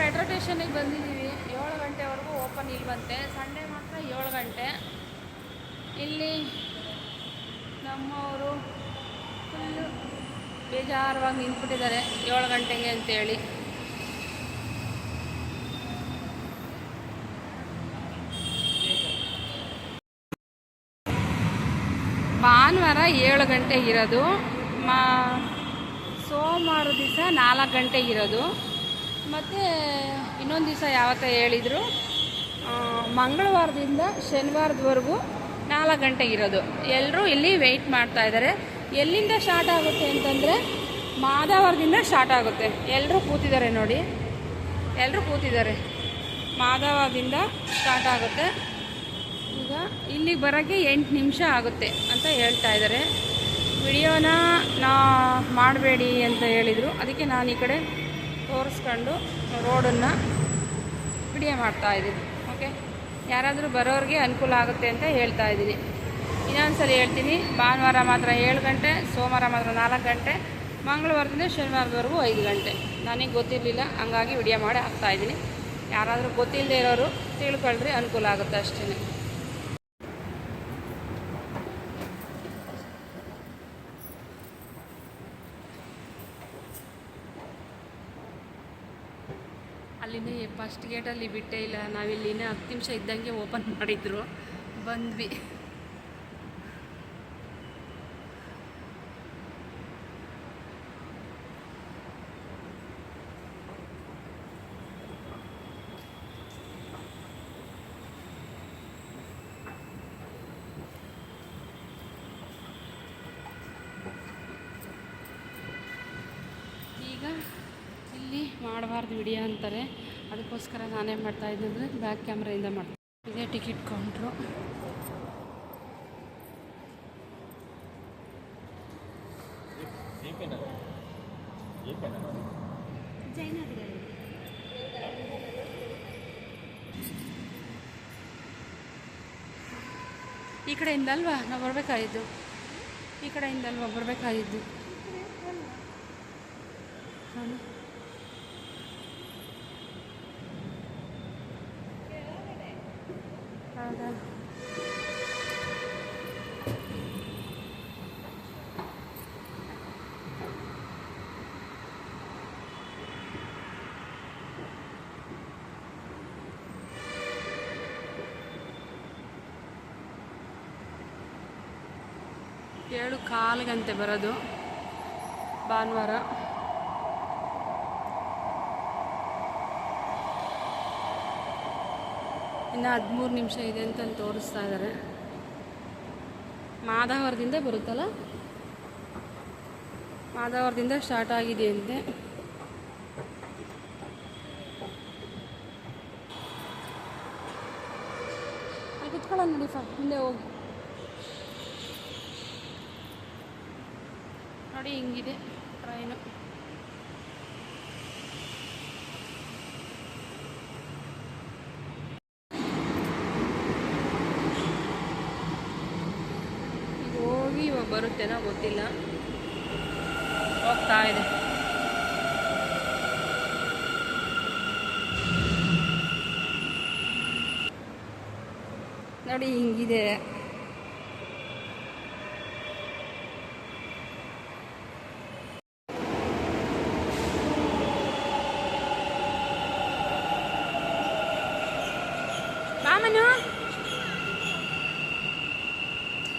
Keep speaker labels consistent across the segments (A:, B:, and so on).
A: Metro ಸ್ಟೇಷನಿಗೆ ಬಂದಿದ್ದೀವಿ. ಏಳು ಗಂಟೆವರೆಗೂ ಓಪನ್ ಇಲ್ವಂತೆ. ಸಂಡೇ ಮಾತ್ರ ಏಳು ಗಂಟೆ. ಇಲ್ಲಿ ನಮ್ಮವರು ಫುಲ್ಲು ಬೇಜಾರವಾಗಿ ನಿಂತ್ಬಿಟ್ಟಿದ್ದಾರೆ ಏಳು ಗಂಟೆಗೆ ಅಂತೇಳಿ. ಭಾನುವಾರ ಏಳು ಗಂಟೆಗಿರೋದು ಮಾ ಸೋಮವಾರ ದಿವಸ ನಾಲ್ಕು ಗಂಟೆಗಿರೋದು ಮತ್ತು ಇನ್ನೊಂದು ದಿವಸ ಯಾವತ್ತ ಹೇಳಿದರು ಮಂಗಳವಾರದಿಂದ ಶನಿವಾರದವರೆಗೂ ನಾಲ್ಕು ಗಂಟೆ ಇರೋದು. ಎಲ್ಲರೂ ಇಲ್ಲಿ ವೆಯ್ಟ್ ಮಾಡ್ತಾ ಇದ್ದಾರೆ ಎಲ್ಲಿಂದ ಸ್ಟಾರ್ಟ್ ಆಗುತ್ತೆ ಅಂತಂದರೆ ಮಾದಾವರದಿಂದ ಸ್ಟಾರ್ಟ್ ಆಗುತ್ತೆ. ಎಲ್ಲರೂ ಕೂತಿದ್ದಾರೆ ನೋಡಿ. ಎಲ್ಲರೂ ಕೂತಿದ್ದಾರೆ. ಮಾದಾವರದಿಂದ ಸ್ಟಾರ್ಟ್ ಆಗುತ್ತೆ. ಈಗ ಇಲ್ಲಿಗೆ ಬರೋಕ್ಕೆ ಎಂಟು ನಿಮಿಷ ಆಗುತ್ತೆ ಅಂತ ಹೇಳ್ತಾ ಇದ್ದಾರೆ ವಿಡಿಯೋನ ನಾ ಮಾಡಬೇಡಿ ಅಂತ ಹೇಳಿದರು. ಅದಕ್ಕೆ ನಾನು ಈ ಕಡೆ ತೋರಿಸ್ಕೊಂಡು ರೋಡನ್ನು ವಿಡಿಯೋ ಮಾಡ್ತಾ ಇದ್ದೀನಿ ಓಕೆ ಯಾರಾದರೂ ಬರೋರಿಗೆ ಅನುಕೂಲ ಆಗುತ್ತೆ ಅಂತ ಹೇಳ್ತಾ ಇದ್ದೀನಿ. ಇನ್ನೊಂದ್ಸರಿ ಹೇಳ್ತೀನಿ, ಭಾನುವಾರ ಮಾತ್ರ ಏಳು ಗಂಟೆ, ಸೋಮವಾರ ಮಾತ್ರ ನಾಲ್ಕು ಗಂಟೆ, ಮಂಗಳವಾರದಿಂದ ಶನಿವಾರದವರೆಗೂ ಐದು ಗಂಟೆ. ನನಗೆ ಗೊತ್ತಿರಲಿಲ್ಲ, ಹಂಗಾಗಿ ವಿಡಿಯೋ ಮಾಡಿ ಹಾಕ್ತಾಯಿದ್ದೀನಿ ಯಾರಾದರೂ ಗೊತ್ತಿಲ್ಲದೆ ಇರೋರು ತಿಳ್ಕೊಳ್ರಿ, ಅನುಕೂಲ ಆಗುತ್ತೆ ಅಷ್ಟೇ ಫಸ್ಟ್ ಗೇಟಲ್ಲಿ ಬಿಟ್ಟೇ ಇಲ್ಲ. ನಾವಿಲ್ಲಿನೇ ಹತ್ತು ನಿಮಿಷ ಇದ್ದಂಗೆ ಓಪನ್ ಮಾಡಿದ್ರು. ಬಂದ್ವಿ. ಈಗ ಇಲ್ಲಿ ಮಾಡಬಾರ್ದು ವಿಡಿಯೋ ಅಂತಾರೆ. ಅದಕ್ಕೋಸ್ಕರ ನಾನೇನು ಮಾಡ್ತಾ ಅಂದರೆ ಬ್ಯಾಕ್ ಕ್ಯಾಮ್ರಾಯಿಂದ ಮಾಡ್ತೀನಿ ಇದೇ ಟಿಕೆಟ್ ಕೌಂಟ್ರು ಈ ಕಡೆಯಿಂದ ಅಲ್ವಾ ನಾವು ಬರಬೇಕಾಗಿದ್ದು. ಈ ಕಡೆಯಿಂದ ಅಲ್ವಾ ಬರಬೇಕಾಗಿದ್ದು? ಹಾಂ ಏಳು ಕಾಲು ಗಂಟೆ ಬರೋದು ಭಾನುವಾರ. ಇನ್ನು ಹದಿಮೂರು ನಿಮಿಷ ಇದೆ ಅಂತಂದು ತೋರಿಸ್ತಾ ಇದ್ದಾರೆ ಮಾದಾವರದಿಂದ ಬರುತ್ತಲ್ಲ? ಮಾದಾವರದಿಂದ ಸ್ಟಾರ್ಟ್ ಆಗಿದೆ ಅಂತೆ. ಅಲ್ಲಿ ಕುತ್ಕೊಳ್ಳೋಣ ನೋಡಿ ಸರ್, ಮುಂದೆ ಹೋಗಿ. ನೋಡಿ ಹಿಂಗಿದೆ ಟ್ರೈನು ಈಗ ಹೋಗಿ ಬರುತ್ತೇನೋ ಗೊತ್ತಿಲ್ಲ. ಹೋಗ್ತಾ ಇದೆ. ನೋಡಿ ಹಿಂಗಿದೆ.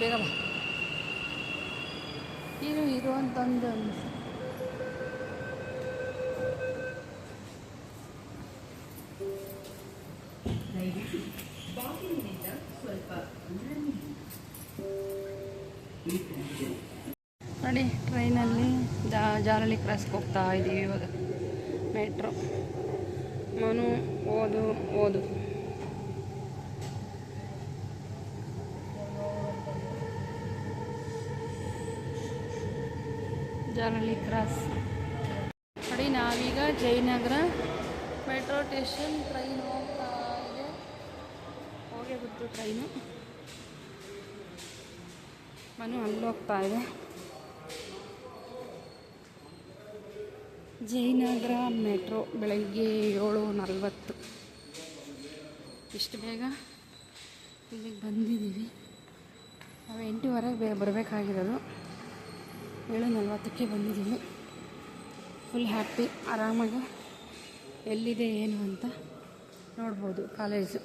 A: ಬೇಗ ಬಾ. ಇರು ಇರು ಅಂತಂದು ನೋಡಿ, ಟ್ರೈನಲ್ಲಿ ಜಾ ಜಾಲಹಳ್ಳಿ ಕ್ರಾಸ್ಗೆ ಹೋಗ್ತಾ ಇದ್ದೀವಿ ಇವಾಗ. ಮೆಟ್ರೋ ಮನು, ಓದು ಓದು. ಜಾಲಹಳ್ಳಿ ಕ್ರಾಸ್. ನೋಡಿ, ನಾವೀಗ ಜಯನಗರ ಮೆಟ್ರೋ ಸ್ಟೇಷನ್ ಟ್ರೈನ್ ಹೋಗ್ತಾ ಇದೆ. ಹೋಗೇ ಬಿಟ್ಟು ಟ್ರೈನು. ಮನು ಅಲ್ಲಿ ಹೋಗ್ತಾ ಇದೆ. ಜಯನಗರ ಮೆಟ್ರೋ ಬೆಳಗ್ಗೆ ಏಳು ನಲ್ವತ್ತು. ಇಷ್ಟು ಬೇಗ ಇಲ್ಲಿಗೆ ಬಂದಿದ್ದೀವಿ. ನಾವು ಎಂಟೂವರೆಗೆ ಬೇ, ಬರಬೇಕಾಗಿರೋದು. ಏಳು ನಲ್ವತ್ತಕ್ಕೆ ಬಂದಿದ್ದೀನಿ. ಫುಲ್ ಹ್ಯಾಪಿ ಆರಾಮಾಗಿ ಎಲ್ಲಿದೆ, ಏನು ಅಂತ ನೋಡ್ಬೋದು ಕಾಲೇಜು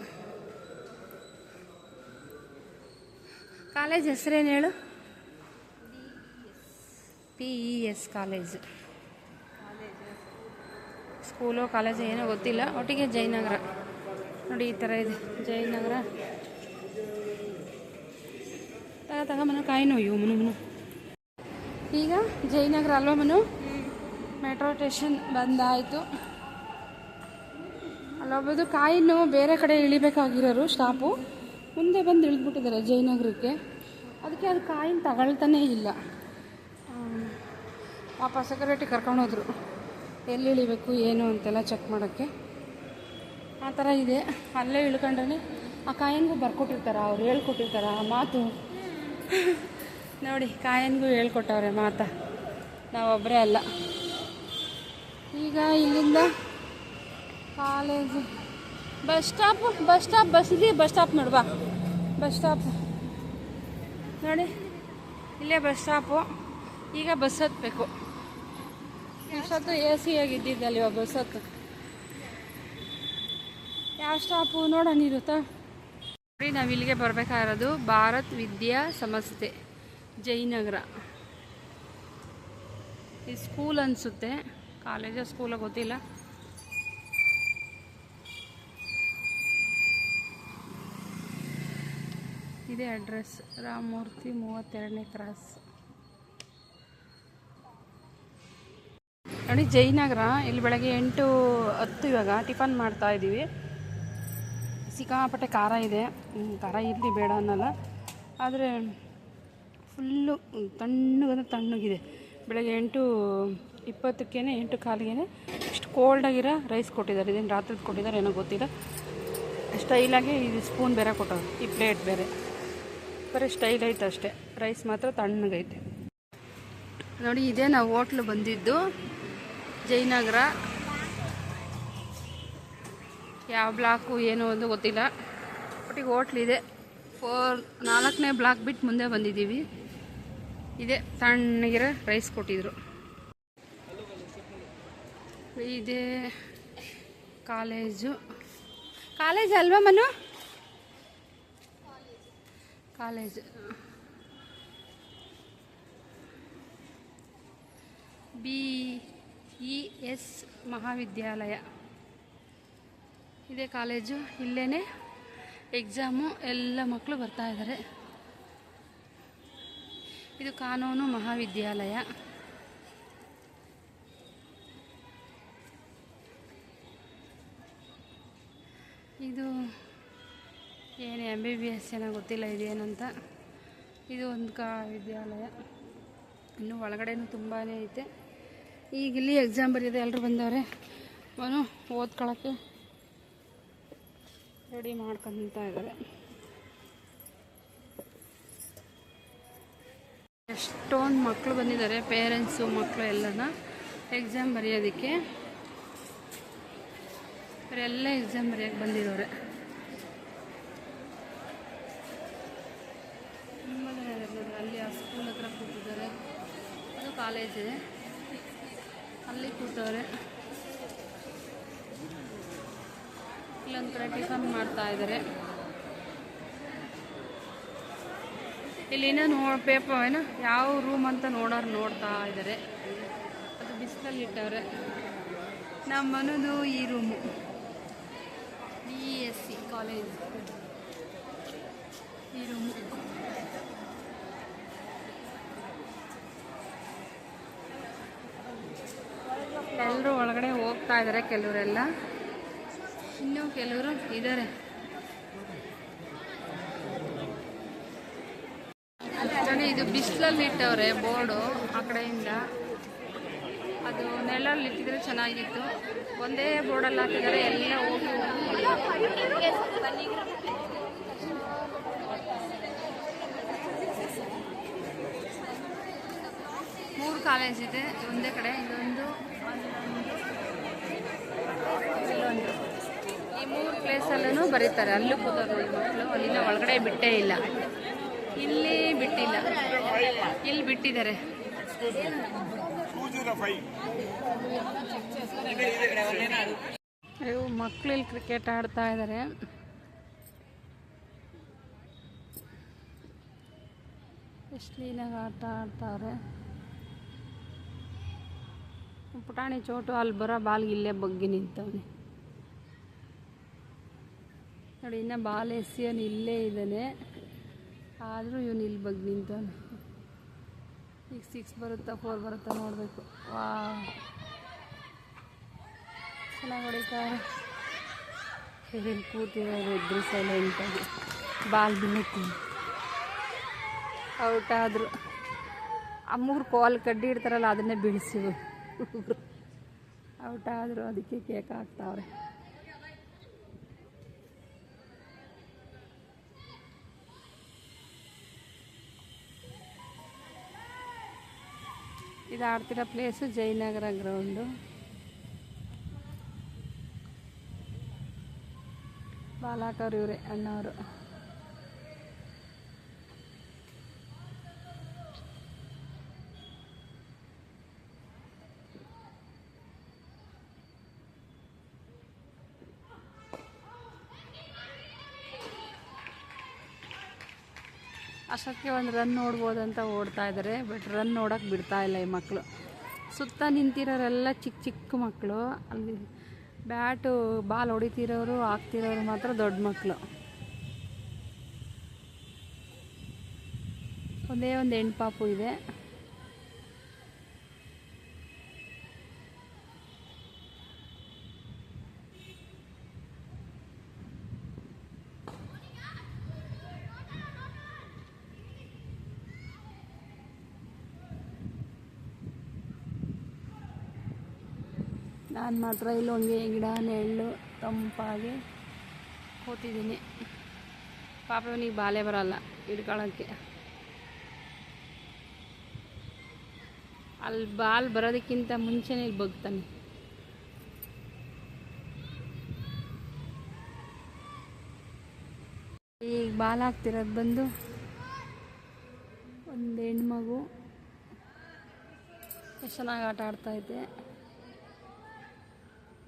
A: ಕಾಲೇಜ್ ಹೆಸರೇನು ಹೇಳು? P E S college school college ಏನೋ ಗೊತ್ತಿಲ್ಲ. ಒಟ್ಟಿಗೆ ಜಯನಗರ. ನೋಡಿ ಈ ಥರ ಇದೆ. ಜಯನಗರ. ತಗ ತಗ, ಮನ ಕಾಯಿ ಇವು ಮನು ಮನು. ಈಗ ಜಯನಗರ ಅಲ್ವಾ ಮನು ಮೆಟ್ರೋ ಸ್ಟೇಷನ್ ಬಂದಾಯಿತು. ಅಲ್ಲೊಬ್ಬದು ಕಾಯಿನ್ನು ಬೇರೆ ಕಡೆ ಇಳಿಬೇಕಾಗಿರೋರು ಸ್ಟಾಪು. ಮುಂದೆ ಬಂದು ಇಳಿದ್ಬಿಟ್ಟಿದ್ದಾರೆ ಜಯನಗರಕ್ಕೆ. ಅದಕ್ಕೆ ಅದು ಕಾಯಿನ ತಗೊಳ್ತಾನೇ ಇಲ್ಲ. ಪಾಪ ಸೆಕ್ಯೂರಿಟಿ ಕರ್ಕೊಂಡೋದ್ರು ಎಲ್ಲಿ ಇಳಿಬೇಕು, ಏನು ಅಂತೆಲ್ಲ ಚೆಕ್ ಮಾಡೋಕ್ಕೆ. ಆ ಥರ ಇದೆ. ಅಲ್ಲೇ ಇಳ್ಕೊಂಡ್ರೆ ಆ ಕಾಯಿನಿಗೂ ಬರ್ಕೊಟ್ಟಿರ್ತಾರೆ, ಅವ್ರು ಹೇಳ್ಕೊಟ್ಟಿರ್ತಾರೆ ಆ ಮಾತು. ನೋಡಿ, ಕಾಯನ್ಗೂ ಹೇಳ್ಕೊಟ್ಟವ್ರೆ ಮಾತ. ನಾವೊಬ್ಬರೇ ಅಲ್ಲ. ಈಗ ಇಲ್ಲಿಂದ college. Bus stop, bus stop, bus ಇದೆ, ಬಸ್ ಸ್ಟಾಪ್ ನೋಡ್ಬಾ ಬಸ್ ಸ್ಟಾಪ್. ನೋಡಿ, ಇಲ್ಲೇ ಬಸ್ ಸ್ಟಾಪು. ಈಗ ಬಸ್ ಹತ್ತಬೇಕು ಎಷ್ಟೊತ್ತು ಎ ಸಿ ಆಗಿದ್ದಿದ್ದಲ್ಲಿ ಇವಾಗ ಬಸ್ ಹತ್ತು. ಯಾವ ಸ್ಟಾಪು ನೋಡೋಣ ಇರುತ್ತಾ? ನೋಡಿ ನಾವು ಇಲ್ಲಿಗೆ ಬರಬೇಕಾಗಿರೋದು ಭಾರತ್ ವಿದ್ಯಾ ಸಂಸ್ಥೆ. ಜಯನಗರ. ಈ ಸ್ಕೂಲ್ ಅನಿಸುತ್ತೆ. ಕಾಲೇಜ ಸ್ಕೂಲ ಗೊತ್ತಿಲ್ಲ. ಇದೇ ಅಡ್ರೆಸ್. ರಾಮಮೂರ್ತಿ ಮೂವತ್ತೆರಡನೇ ಕ್ರಾಸ್. ನೋಡಿ, ಜಯನಗರ. ಇಲ್ಲಿ ಬೆಳಗ್ಗೆ ಎಂಟು ಹತ್ತು ಇವಾಗ ಟಿಫನ್ ಮಾಡ್ತಾ ಇದ್ದೀವಿ. ಸಿಕ್ಕಾಪಟ್ಟೆ ಖಾರ ಇದೆ. ಖಾರ ಇರಲಿ ಬೇಡ ಅನ್ನಲ್ಲ. ಆದರೆ ಫುಲ್ಲು ತಣ್ಣಗಂದ್ರೆ ತಣ್ಣಗಿದೆ. ಬೆಳಗ್ಗೆ ಎಂಟು ಇಪ್ಪತ್ತಕ್ಕೇನೆ, ಎಂಟು ಕಾಲಿಗೆ ಇಷ್ಟು ಕೋಲ್ಡಾಗಿರೋ ರೈಸ್ ಕೊಟ್ಟಿದ್ದಾರೆ. ಇದೇನು ರಾತ್ರಿದು ಕೊಟ್ಟಿದ್ದಾರೆ ಏನೋ ಗೊತ್ತಿಲ್ಲ. ಸ್ಟೈಲಾಗಿ ಇದು ಸ್ಪೂನ್ ಬೇರೆ ಕೊಟ್ಟವ್ರು. ಈ ಪ್ಲೇಟ್ ಬೇರೆ. ಬರೀ ಸ್ಟೈಲ್ ಐತೆ ಅಷ್ಟೇ. ರೈಸ್ ಮಾತ್ರ ತಣ್ಣಗೈತೆ. ನೋಡಿ, ಇದೇ ನಾವು ಹೋಟ್ಲು ಬಂದಿದ್ದು. ಜಯನಗರ. ಯಾವ ಬ್ಲಾಕು ಏನು ಅಂತ ಗೊತ್ತಿಲ್ಲ. ಒಟ್ಟಿಗೆ ಹೋಟ್ಲಿದೆ ಫೋರ್ ನಾಲ್ಕನೇ ಬ್ಲಾಕ್ ಬಿಟ್ಟು ಮುಂದೆ ಬಂದಿದ್ದೀವಿ. ಇದೆ ತಣ್ಣಗಿರೋ ರೈಸ್ ಕೊಟ್ಟಿದ್ರು. ಇದೇ ಕಾಲೇಜು. ಕಾಲೇಜ್ ಅಲ್ವಾ Manu? College. B E S ಮಹಾವಿದ್ಯಾಲಯ. ಇದೇ ಕಾಲೇಜು ಇಲ್ಲೇ ಎಕ್ಸಾಮು ಎಲ್ಲ ಮಕ್ಕಳು ಬರ್ತಾ ಇದ್ದಾರೆ ಇದು ಕಾನೂನು ಮಹಾವಿದ್ಯಾಲಯ. ಇದು ಏನು ಎಂ ಬಿ ಬಿ ಎಸ್ ಏನೋ ಗೊತ್ತಿಲ್ಲ ಇದೇನಂತ. ಇದು ಒಂದು ಕಾ ವಿದ್ಯಾಲಯ. ಇನ್ನು ಒಳಗಡೆನೂ ತುಂಬಾ ಐತೆ. ಈಗ ಇಲ್ಲಿ ಎಕ್ಸಾಮ್ ಬರೆಯೋದು ಎಲ್ಲರೂ ಬಂದವ್ರೆ? ಅವನು ಓದ್ಕೊಳಕ್ಕೆ ರೆಡಿ ಮಾಡ್ಕೊಂತ ಇದ್ದಾರೆ. ಎಷ್ಟೊಂದು ಮಕ್ಕಳು ಬಂದಿದ್ದಾರೆ ಪೇರೆಂಟ್ಸು ಮಕ್ಕಳು ಎಲ್ಲನ. ಎಕ್ಸಾಮ್ ಬರೆಯೋದಕ್ಕೆ. ಇವರೆಲ್ಲ ಎಕ್ಸಾಮ್ ಬರೆಯೋಕ್ಕೆ ಬಂದಿದ್ದಾರೆ ತುಂಬ ಜನ ಅಲ್ಲಿ ಆ ಸ್ಕೂಲ್ ಹತ್ರ ಕೂತಿದ್ದಾರೆ. ಅದು ಕಾಲೇಜ್ ಇದೆ. ಅಲ್ಲಿ ಕೂತವ್ರೆ. ಇಲ್ಲೊಂದು ಕಡೆ ಟಿಫನ್ ಮಾಡ್ತಾ ಇದ್ದಾರೆ. ಇಲ್ಲಿ ಏನೋ ಪೇಪರ್ ಏನೋ? ಯಾವ ರೂಮ್ ಅಂತ ನೋಡೋರು ನೋಡ್ತಾ ಇದ್ದಾರೆ ಅದು ಬಿಸಿಲಲ್ಲಿ ಇಟ್ಟವ್ರೆ ನಮ್ಮ ಈ room B S C college ಈ ರೂಮು ಎಲ್ಲರೂ ಒಳಗಡೆ ಹೋಗ್ತಾ ಇದ್ದಾರೆ ಕೆಲವರೆಲ್ಲ. ಇನ್ನೂ ಕೆಲವರು ಇದ್ದಾರೆ ಕಣೆ ಇದು ಬಿಸಿಲಲ್ಲಿ ಇಟ್ಟವ್ರೆ ಬೋರ್ಡು ಆ ಕಡೆಯಿಂದ. ಅದು ನೆಲಲ್ಲಿ ಇಟ್ಟಿದ್ರೆ ಚೆನ್ನಾಗಿತ್ತು. ಒಂದೇ ಬೋರ್ಡಲ್ಲಿ ಹಾಕಿದ್ದಾರೆ, ಎಲ್ಲ ಹೋಗಿ ಮೂರು ಕಾಲೇಜ್ ಇದೆ, ಒಂದೇ ಕಡೆ, ಇದೊಂದು ಈ ಮೂರು ಪ್ಲೇಸಲ್ಲೂ ಬರೀತಾರೆ, ಅಲ್ಲೂ ಕೂತಾರೆ ಮಕ್ಕಳು, ಅಲ್ಲಿನ ಒಳಗಡೆ ಬಿಟ್ಟೇ ಇಲ್ಲ. ಇಲ್ಲಿ ಬಿಟ್ಟಿಲ್ಲ. ಇಲ್ಲಿ ಬಿಟ್ಟಿದ್ದಾರೆ. ಮಕ್ಳು ಇಲ್ಲಿ ಕ್ರಿಕೆಟ್ ಆಡ್ತಾ ಇದ್ದಾರೆ ಎಷ್ಟು ಕ್ಲೀನಾಗಿ ಆಟ ಆಡ್ತಾವ್ರೆ ಪುಟಾಣಿ ಚೋಟು, ಅಲ್ಲಿ ಬರೋ ಬಾಲ್ಗೆ ಇಲ್ಲೇ ಬಗ್ಗಿ ನಿಂತವನೆ. ನೋಡಿ, ಇನ್ನು ಬಾಲ್ ಎಸಿಯನ್ ಇಲ್ಲೇ ಇದ್ದಾನೆ ಆದರೂ ಇವನು ಇಲ್ಲಿ ಬಗ್ಗೆ ನಿಂತಾನೆ. ಈಗ ಸಿಕ್ಸ್ ಬರುತ್ತಾ ಫೋರ್ ಬರುತ್ತಾ ನೋಡಬೇಕು. ವಾ ಚೆನ್ನಾಗಿ ಹೊಡಿತಾರೆ. ಇಲ್ಲಿ ಕೂತಿರೋರು ಇದ್ರು ಸೈಲೆಂಟಾಗಿ ಬಾಲ್ ಬೀಳುತ್ತೆ ಔಟ್ ಆದರು. ಆ ಮೂರು ಕೋಲ್ ಕಡ್ಡಿ ಇಡ್ತಾರಲ್ಲ ಅದನ್ನೇ ಬೀಳಿಸಿವು ಔಟ್ ಆದರು ಅದಕ್ಕೆ ಕೇಕ್ ಹಾಕ್ತಾವ್ರೆ. ಇದು ಆಡ್ತಿರೋ ಪ್ಲೇಸು ಜಯನಗರ ಗ್ರೌಂಡು ಬಾಲಾಕವ್ರು ಇವರೇ ಅಣ್ಣವರು. ಅಷ್ಟಕ್ಕೆ ಒಂದು ರನ್ ನೋಡ್ಬೋದಂತ ಓಡ್ತಾ ಇದ್ದಾರೆ ಬಟ್ ರನ್ ನೋಡೋಕ್ಕೆ ಬಿಡ್ತಾ ಇಲ್ಲ ಈ ಮಕ್ಕಳು ಸುತ್ತ ನಿಂತಿರೋರೆಲ್ಲ ಚಿಕ್ಕ ಚಿಕ್ಕ ಮಕ್ಕಳು ಅಲ್ಲಿ ಬ್ಯಾಟು ಬಾಲ್ ಹೊಡಿತಿರೋರು, ಹಾಕ್ತಿರೋರು ಮಾತ್ರ ದೊಡ್ಡ ಮಕ್ಕಳು ಒಂದೇ ಒಂದು ಹೆಣ್ಣು ಪಾಪು ಇದೆ. ನಾನು ಮಾತ್ರ ಇಲ್ಲಿ ಹೊಂಗೆ ಗಿಡ ನೆರಳು ತಂಪಾಗಿ ಕೂತಿದ್ದೀನಿ. ಪಾಪ ಇವನಿಗೆ ಬಾಲೆ ಬರಲ್ಲ ಹಿಡ್ಕೊಳ್ಳೋಕ್ಕೆ ಅಲ್ಲಿ ಬಾಲ್ ಬರೋದಕ್ಕಿಂತ ಮುಂಚೆನೇ ಇಲ್ಲಿ ಬಗ್ತಾನೆ. ಈಗ ಬಾಲ್ ಹಾಕ್ತಿರೋದು ಬಂದು ಒಂದು ಹೆಣ್ಮಗು. ಎಷ್ಟು ಚೆನ್ನಾಗಿ ಆಟ ಆಡ್ತೈತೆ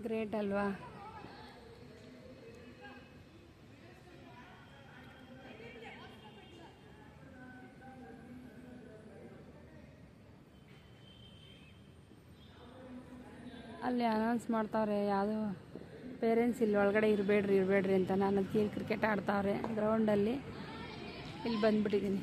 A: ಗ್ರೇಟ್ ಅಲ್ವಾ? ಅಲ್ಲಿ ಅನೌನ್ಸ್ ಮಾಡ್ತಾವ್ರೆ, ಯಾವುದು ಪೇರೆಂಟ್ಸ್ ಇಲ್ಲಿ ಒಳಗಡೆ ಇರಬೇಡ್ರಿ ಇರಬೇಡ್ರಿ ಅಂತ. ನಾನು ಕ್ರಿಕೆಟ್ ಆಡ್ತಾವ್ರೆ ಗ್ರೌಂಡಲ್ಲಿ ಇಲ್ಲಿ ಬಂದ್ಬಿಟ್ಟಿದ್ದೀನಿ